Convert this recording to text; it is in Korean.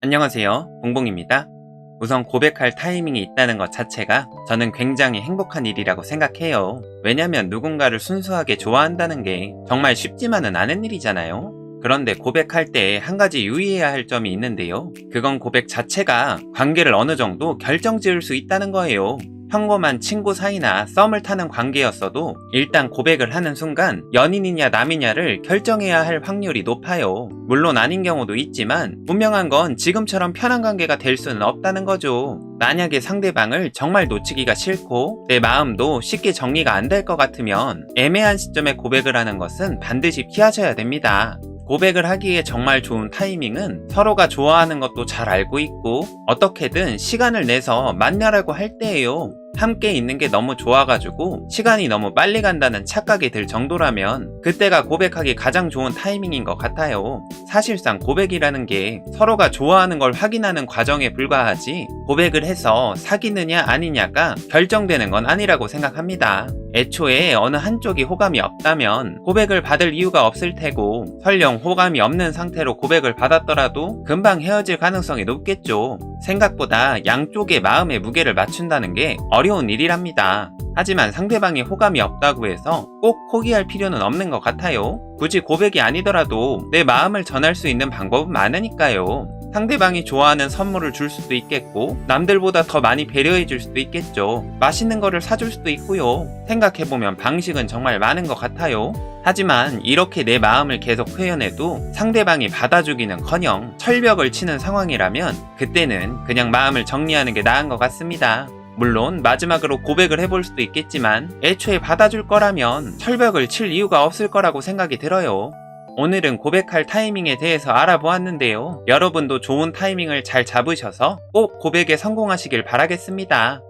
안녕하세요. 봉봉입니다. 우선 고백할 타이밍이 있다는 것 자체가 저는 굉장히 행복한 일이라고 생각해요. 왜냐면 누군가를 순수하게 좋아한다는 게 정말 쉽지만은 않은 일이잖아요. 그런데 고백할 때 한 가지 유의해야 할 점이 있는데요. 그건 고백 자체가 관계를 어느 정도 결정 지을 수 있다는 거예요. 평범한 친구 사이나 썸을 타는 관계였어도 일단 고백을 하는 순간 연인이냐 남이냐를 결정해야 할 확률이 높아요. 물론 아닌 경우도 있지만 분명한 건 지금처럼 편한 관계가 될 수는 없다는 거죠. 만약에 상대방을 정말 놓치기가 싫고 내 마음도 쉽게 정리가 안 될 것 같으면 애매한 시점에 고백을 하는 것은 반드시 피하셔야 됩니다. 고백을 하기에 정말 좋은 타이밍은 서로가 좋아하는 것도 잘 알고 있고 어떻게든 시간을 내서 만나라고 할 때예요. 함께 있는 게 너무 좋아가지고 시간이 너무 빨리 간다는 착각이 들 정도라면 그때가 고백하기 가장 좋은 타이밍인 것 같아요. 사실상 고백이라는 게 서로가 좋아하는 걸 확인하는 과정에 불과하지 고백을 해서 사귀느냐 아니냐가 결정되는 건 아니라고 생각합니다. 애초에 어느 한쪽이 호감이 없다면 고백을 받을 이유가 없을 테고 설령 호감이 없는 상태로 고백을 받았더라도 금방 헤어질 가능성이 높겠죠. 생각보다 양쪽의 마음의 무게를 맞춘다는 게 어려운 일이랍니다. 하지만 상대방이 호감이 없다고 해서 꼭 포기할 필요는 없는 것 같아요. 굳이 고백이 아니더라도 내 마음을 전할 수 있는 방법은 많으니까요. 상대방이 좋아하는 선물을 줄 수도 있겠고 남들보다 더 많이 배려해 줄 수도 있겠죠. 맛있는 거를 사줄 수도 있고요. 생각해보면 방식은 정말 많은 것 같아요. 하지만 이렇게 내 마음을 계속 표현해도 상대방이 받아주기는 커녕 철벽을 치는 상황이라면 그때는 그냥 마음을 정리하는 게 나은 것 같습니다. 물론 마지막으로 고백을 해볼 수도 있겠지만 애초에 받아줄 거라면 철벽을 칠 이유가 없을 거라고 생각이 들어요. 오늘은 고백할 타이밍에 대해서 알아보았는데요. 여러분도 좋은 타이밍을 잘 잡으셔서 꼭 고백에 성공하시길 바라겠습니다.